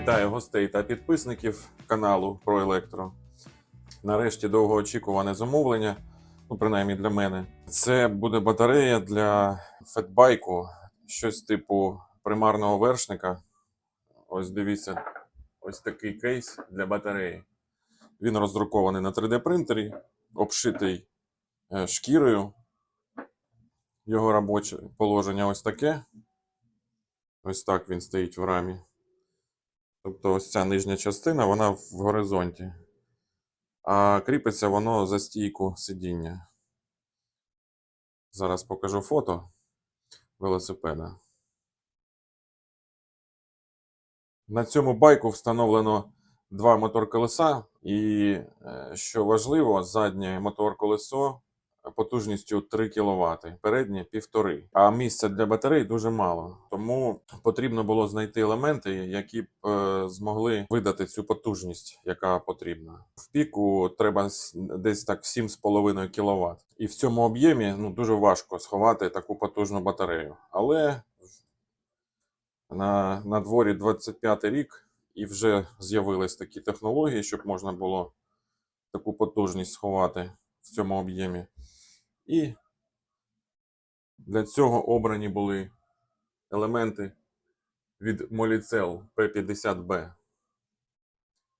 Вітаю гостей та підписників каналу про електро. Нарешті довгоочікуване замовлення, ну принаймні для мене. Це буде батарея для фетбайку, щось типу примарного вершника. Ось дивіться, ось такий кейс для батареї. Він роздрукований на 3D принтері, обшитий е, шкірою. Його робоче положення ось таке. Ось так він стоїть в рамі. Тобто ось ця нижня частина, вона в горизонті. А кріпиться воно за стійку сидіння. Зараз покажу фото велосипеда. На цьому байку встановлено два мотор-колеса, і, е, що важливо, заднє мотор-колесо потужністю 3 кВт, переднє 1,5. А місця для батарей дуже мало. Тому потрібно було знайти елементи, які б е, змогли видати цю потужність, яка потрібна. В піку треба десь так 7,5 кВт. І в цьому об'ємі ну, дуже важко сховати таку потужну батарею. Але на, на дворі 25 рік і вже з'явились такі технології, щоб можна було таку потужність сховати в цьому об'ємі. І для цього обрані були елементи від Molicel P50B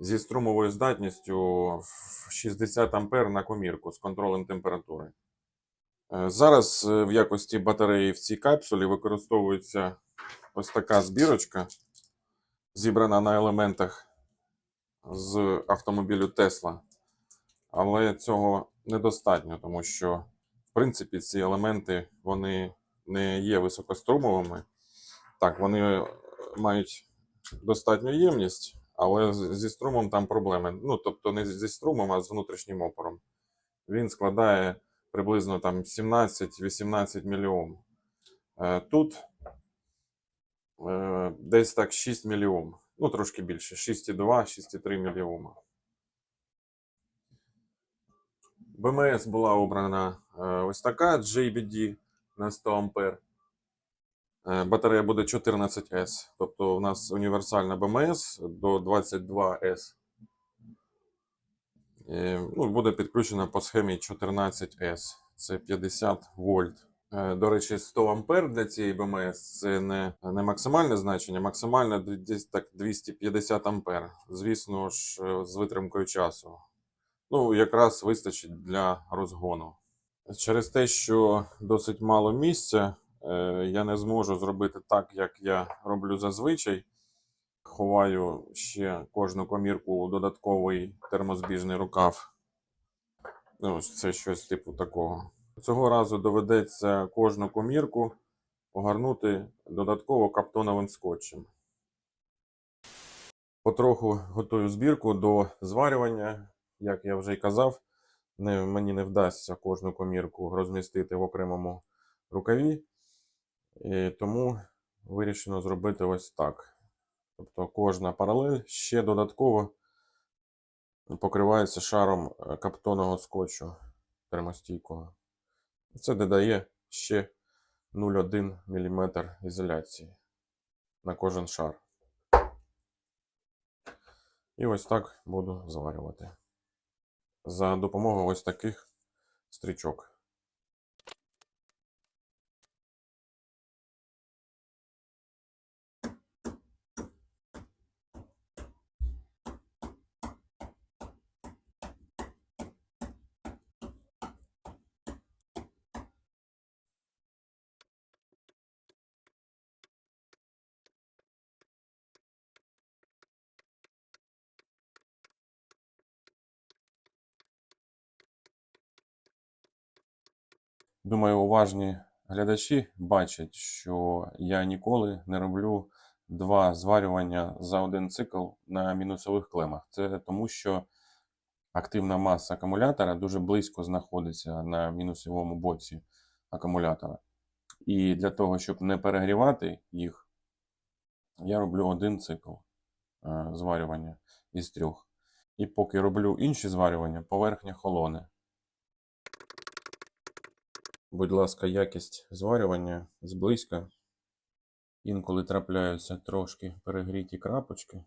зі струмовою здатністю в 60 А на комірку з контролем температури. Е, Зараз е, в якості батареї в цій капсулі використовується ось така збірочка, зібрана на елементах з автомобілю Tesla. Але цього недостатньо, тому що принципі, ці елементи вони не є високострумовими. Так, вони мають достатню ємність, але зі струмом там проблеми. Ну, тобто не зі струмом, а з внутрішнім опором. Він складає приблизно там 17-18 мільйом. Е, Тут е, десь так 6 мільйом. Ну, трошки більше. 6,2, 6,3 мільйома. БМС була обрана е, ось така JBD на 100 ампер. Е, Батарея буде 14S, тобто у нас універсальна БМС до 22S. Е, Ну, буде підключена по схемі 14S. Це 50 вольт. Е, До речі, 100 ампер для цієї БМС це не, не максимальне значення, максимальне десь так 250 ампер. Звісно ж, е, з витримкою часу. Ну, якраз вистачить для розгону. Через те, що досить мало місця, е, я не зможу зробити так, як я роблю зазвичай. Ховаю ще кожну комірку у додатковий термозбіжний рукав. Ну, ось це щось типу такого. Цього разу доведеться кожну комірку огорнути додатково каптоновим скотчем. Потроху готую збірку до зварювання. Як я вже й казав, не, мені не вдасться кожну комірку розмістити в окремому рукаві. І тому вирішено зробити ось так. Тобто кожна паралель ще додатково покривається шаром е, каптонного скотчу термостійкого. Це додає ще 0,1 мм ізоляції на кожен шар. І ось так буду зварювати за допомогою ось таких стрічок. Думаю, уважні глядачі бачать, що я ніколи не роблю два зварювання за один цикл на мінусових клемах. Це тому, що активна маса акумулятора дуже близько знаходиться на мінусовому боці акумулятора. І для того, щоб не перегрівати їх, я роблю один цикл е, зварювання із трьох. І поки роблю інші зварювання, поверхня холоне. Будь ласка, якість зварювання зблизька. Інколи трапляються трошки перегріті крапочки,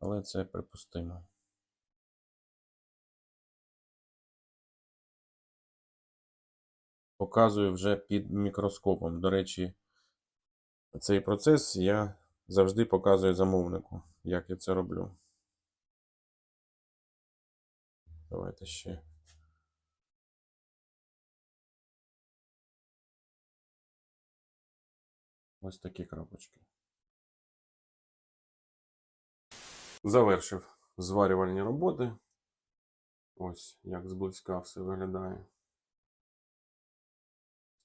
але це припустимо. Показую вже під мікроскопом. До речі, цей процес я завжди показую замовнику, як я це роблю. Давайте ще. Ось такі крапочки. Завершив зварювальні роботи. Ось як зблизька все виглядає.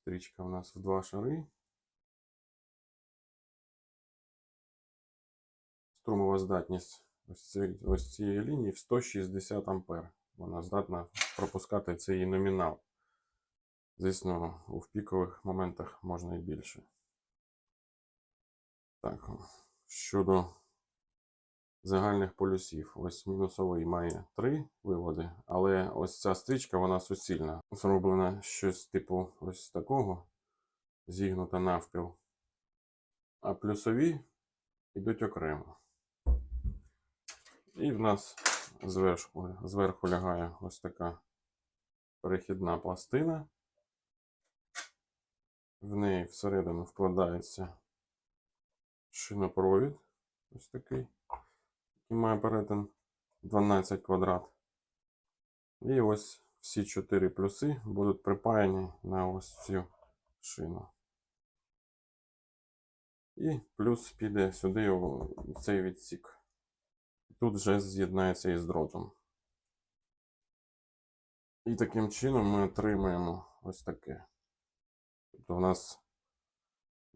Стрічка у нас в два шари. Струмова здатність ось цієї, лінії в 160 ампер. Вона здатна пропускати цей номінал. Звісно, в пікових моментах можна і більше. Так, щодо загальних полюсів. Ось мінусовий має три виводи, але ось ця стрічка вона суцільна. Зроблена щось типу ось такого, зігнута навпіл. А плюсові йдуть окремо. І в нас зверху, зверху лягає ось така перехідна пластина. В неї всередину вкладається шинопровід. Ось такий і має перетин 12 квадрат. І ось всі 4 плюси будуть припаяні на ось цю шину. І плюс піде сюди в цей відсік. Тут вже з'єднається із дротом. І таким чином ми отримаємо ось таке. Тобто в нас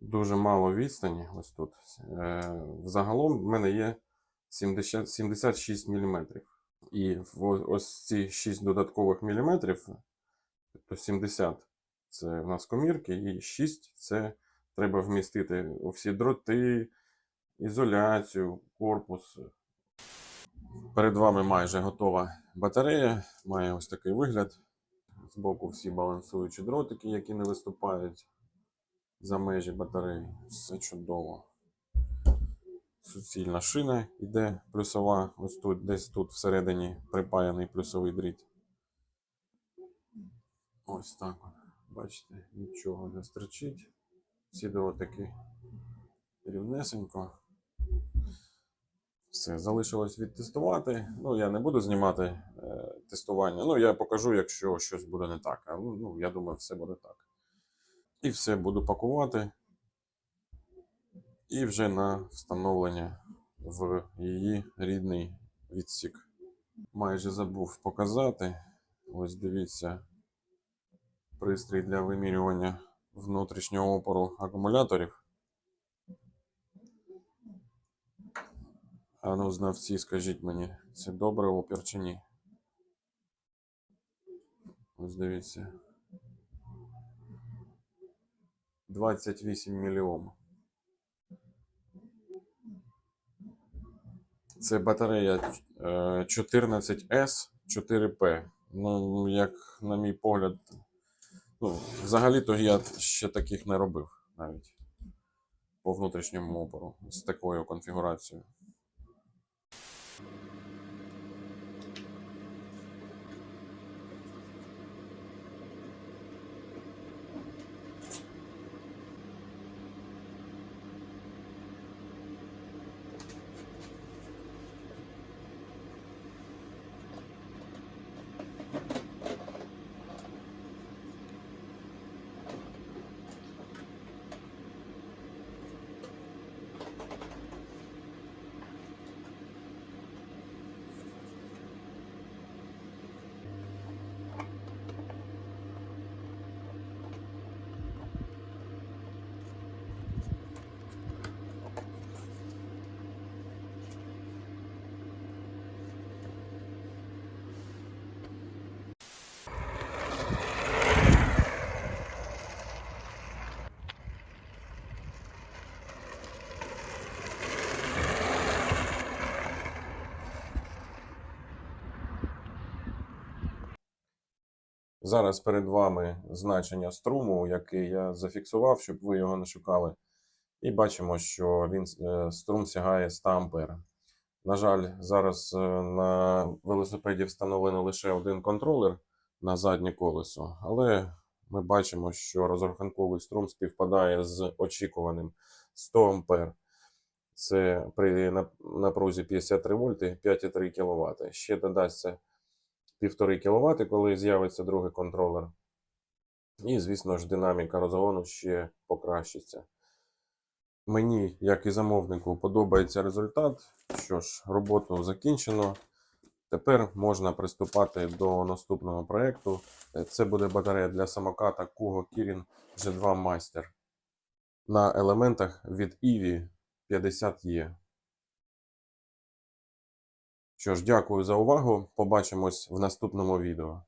дуже мало відстані ось тут. Е, Взагалом в мене є 70, 76 мм. І в ось ці 6 додаткових міліметрів, тобто 70 це в нас комірки, і 6 це треба вмістити у всі дроти, ізоляцію, корпус. Перед вами майже готова батарея, має ось такий вигляд. Збоку всі балансуючі дротики, які не виступають за межі батареї. Все чудово суцільна шина йде плюсова, ось тут, десь тут всередині припаяний плюсовий дріт. Ось так. Бачите, нічого не стричить. Всі дротики рівнесенько. Все, залишилось відтестувати. Ну, я не буду знімати е, тестування. Ну, я покажу, якщо щось буде не так. А, ну, я думаю, все буде так. І все буду пакувати і вже на встановлення в її рідний відсік. Майже забув показати. Ось дивіться, пристрій для вимірювання внутрішнього опору акумуляторів. А ну, знавці, скажіть мені, це добре опір чи ні? Ось дивіться. 28 мільйом. Це батарея 14S 4P. Ну, як, на мій погляд, ну, взагалі-то я ще таких не робив навіть по внутрішньому опору з такою конфігурацією. Зараз перед вами значення струму, який я зафіксував, щоб ви його не шукали. І бачимо, що він е, струм сягає 100 ампер. На жаль, зараз е, на велосипеді встановлено лише один контролер на заднє колесо, але ми бачимо, що розрахунковий струм співпадає з очікуваним 100 ампер. Це при напрузі 53 вольти 5,3 кВт. Ще додасться 1,5 кВт, коли з'явиться другий контролер. І, звісно ж, динаміка розгону ще покращиться. Мені, як і замовнику, подобається результат. Що ж, роботу закінчено. Тепер можна приступати до наступного проєкту. Це буде батарея для самоката Kugo Kirin G2 Master на елементах від EVI 50E. Що ж, дякую за увагу. Побачимось в наступному відео.